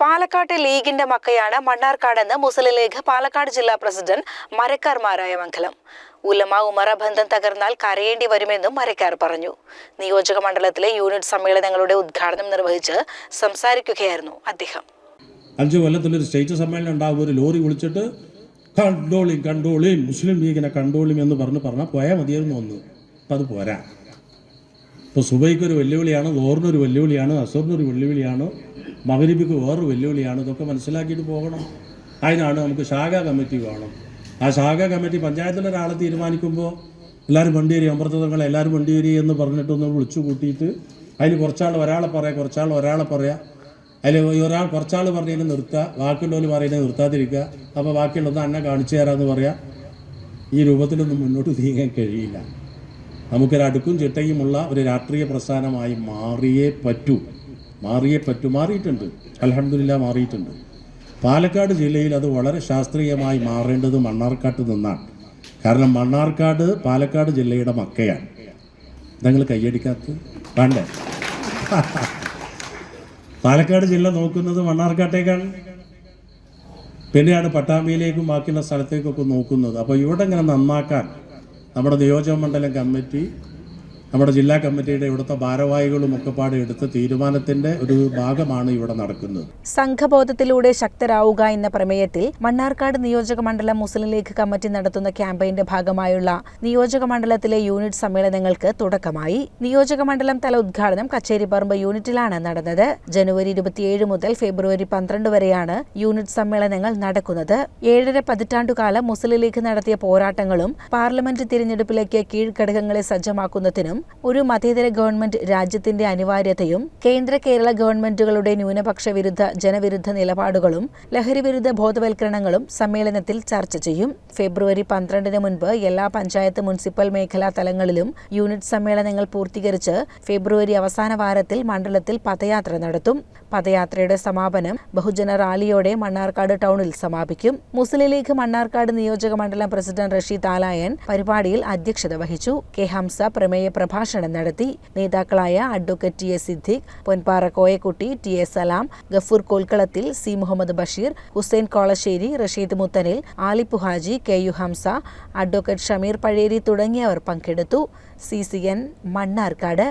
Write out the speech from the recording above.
പാലക്കാട്ടെ ലീഗിന്റെ മക്കയാണ് മണ്ണാർക്കാടെന്ന് മുസ്ലിം ലീഗ് പാലക്കാട് ജില്ലാ പ്രസിഡന്റ് മരക്കാർ മാരായ മംഗലം. ഉലമ ഉമറ ബന്ധം തകർന്നാൽ കരയേണ്ടി വരുമെന്നും മരക്കാർ പറഞ്ഞു. നിയോജക മണ്ഡലത്തിലെ യൂണിറ്റ് സമ്മേളനങ്ങളുടെ ഉദ്ഘാടനം നിർവഹിച്ച് സംസാരിക്കുകയായിരുന്നു അദ്ദേഹം. അഞ്ച് കൊല്ലത്തിലൊരു സ്റ്റേറ്റ് സമ്മേളനം ഉണ്ടാകും ഒരു ലോറി വിളിച്ചിട്ട് കണ്ടോളിയും കണ്ടോളിയും മുസ്ലിം ലീഗിനെ കണ്ടോളിയും എന്ന് പറഞ്ഞ് പറഞ്ഞാൽ പോയാൽ മതിയായിരുന്നു ഒന്ന് അപ്പം അത് പോരാ. ഇപ്പോൾ സുബൈക്ക് ഒരു വെല്ലുവിളിയാണ് ഗോറിനൊരു വെല്ലുവിളിയാണ് അസറിനൊരു വെല്ലുവിളിയാണ്. മകരിബിക്ക് വേറൊരു വെല്ലുവിളിയാണ്. ഇതൊക്കെ മനസ്സിലാക്കിയിട്ട് പോകണം. അതിനാണ് നമുക്ക് ശാഖ കമ്മിറ്റി വേണം. ആ ശാഖ കമ്മിറ്റി പഞ്ചായത്തിലെ ഒരാളെ തീരുമാനിക്കുമ്പോൾ എല്ലാവരും വണ്ടി വരി അമൃതങ്ങൾ എല്ലാവരും വണ്ടി വരി എന്ന് പറഞ്ഞിട്ടൊന്ന് വിളിച്ചു കൂട്ടിയിട്ട് അതിൽ കുറച്ചാൾ ഒരാളെ പറയാം കുറച്ചാൾ ഒരാളെ പറയാം. അതിൽ ഒരാൾ കുറച്ചാൾ പറഞ്ഞതിന് നിർത്തുക ബാക്കിയുള്ളവർ പറയുന്നത് നിർത്താതിരിക്കുക അപ്പോൾ ബാക്കിയുള്ളത് അന്നെ കാണിച്ചു തരാമെന്ന് പറയാം. ഈ രൂപത്തിലൊന്നും മുന്നോട്ട് നീങ്ങാൻ കഴിയില്ല. നമുക്കൊരടുക്കും ചിട്ടയുമുള്ള ഒരു രാഷ്ട്രീയ പ്രസ്ഥാനമായി മാറിയേ പറ്റൂ. മാറിയേ പറ്റൂ. മാറിയിട്ടുണ്ട്. അലഹമില്ല മാറിയിട്ടുണ്ട്. പാലക്കാട് ജില്ലയിൽ അത് വളരെ ശാസ്ത്രീയമായി മാറേണ്ടത് മണ്ണാർക്കാട്ട് നിന്നാണ്. കാരണം മണ്ണാർക്കാട് പാലക്കാട് ജില്ലയുടെ മക്കയാണ്. നിങ്ങൾ കൈയടിക്കാത്ത വേണ്ടേ? പാലക്കാട് ജില്ല നോക്കുന്നത് മണ്ണാർക്കാട്ടേക്കാണ്. പിന്നെയാണ് പട്ടാമ്പിയിലേക്കും ബാക്കിയുള്ള സ്ഥലത്തേക്കൊക്കെ നോക്കുന്നത്. അപ്പോൾ ഇവിടെ ഇങ്ങനെ നന്നാക്കാൻ നമ്മുടെ നിയോജക മണ്ഡലം കമ്മിറ്റി നമ്മുടെ ജില്ലാ കമ്മിറ്റിയുടെ ഇവിടുത്തെ ഭാരവാഹികളും ഒക്കെ പാടെ എടുത്ത തീരുമാനത്തിന്റെ ഒരു ഭാഗമാണ് ഇവിടെ നടക്കുന്നത്. സംഘബോധത്തിലൂടെ ശക്തരാവുക എന്ന പ്രമേയത്തിൽ മണ്ണാർക്കാട് നിയോജക മണ്ഡലം മുസ്ലിം ലീഗ് കമ്മിറ്റി നടത്തുന്ന ക്യാമ്പയിന്റെ ഭാഗമായുള്ള നിയോജക മണ്ഡലത്തിലെ യൂണിറ്റ് സമ്മേളനങ്ങൾക്ക് തുടക്കമായി. നിയോജക മണ്ഡലം തല ഉദ്ഘാടനം കച്ചേരിപ്പറമ്പ് യൂണിറ്റിലാണ് നടന്നത്. ജനുവരി ഇരുപത്തിയേഴ് മുതൽ ഫെബ്രുവരി പന്ത്രണ്ട് വരെയാണ് യൂണിറ്റ് സമ്മേളനങ്ങൾ നടക്കുന്നത്. ഏഴര പതിറ്റാണ്ടുകാലം മുസ്ലിം ലീഗ് നടത്തിയ പോരാട്ടങ്ങളും പാർലമെന്റ് തിരഞ്ഞെടുപ്പിലേക്ക് കീഴ്ഘടകങ്ങളെ സജ്ജമാക്കുന്നതിനും ഒരു മതേതര ഗവൺമെന്റ് രാജ്യത്തിന്റെ അനിവാര്യതയും കേന്ദ്ര കേരള ഗവൺമെന്റുകളുടെ ന്യൂനപക്ഷ വിരുദ്ധ ജനവിരുദ്ധ നിലപാടുകളും ലഹരി വിരുദ്ധ ബോധവൽക്കരണങ്ങളും സമ്മേളനത്തിൽ ചർച്ച ചെയ്യും. ഫെബ്രുവരി പന്ത്രണ്ടിന് മുൻപ് എല്ലാ പഞ്ചായത്ത് മുനിസിപ്പൽ മേഖലാ തലങ്ങളിലും യൂണിറ്റ് സമ്മേളനങ്ങൾ പൂർത്തീകരിച്ച് ഫെബ്രുവരി അവസാന വാരത്തിൽ മണ്ഡലത്തിൽ പദയാത്ര നടത്തും. പദയാത്രയുടെ സമാപനം ബഹുജന റാലിയോടെ മണ്ണാർക്കാട് ടൗണിൽ സമാപിക്കും. മുസ്ലിം ലീഗ് മണ്ണാർക്കാട് നിയോജക മണ്ഡലം പ്രസിഡന്റ് റഷീദ് ആലായൻ പരിപാടിയിൽ അധ്യക്ഷത വഹിച്ചു. കെ ഹംസ പ്രമേയ പ്രഭാഷണം നടത്തി നേതാക്കളായ advocate T S Siddique Ponpara Koyakkutty T A Salam Gafoor കോൽക്കളത്തിൽ C Muhammad Basheer Hussain Kolassery Rasheed Muthanil Alippu Haji K U Hamza advocate Shameer Pazheri തുടങ്ങിയവർ പങ്കെടുത്തു. C C N Mannarkkad.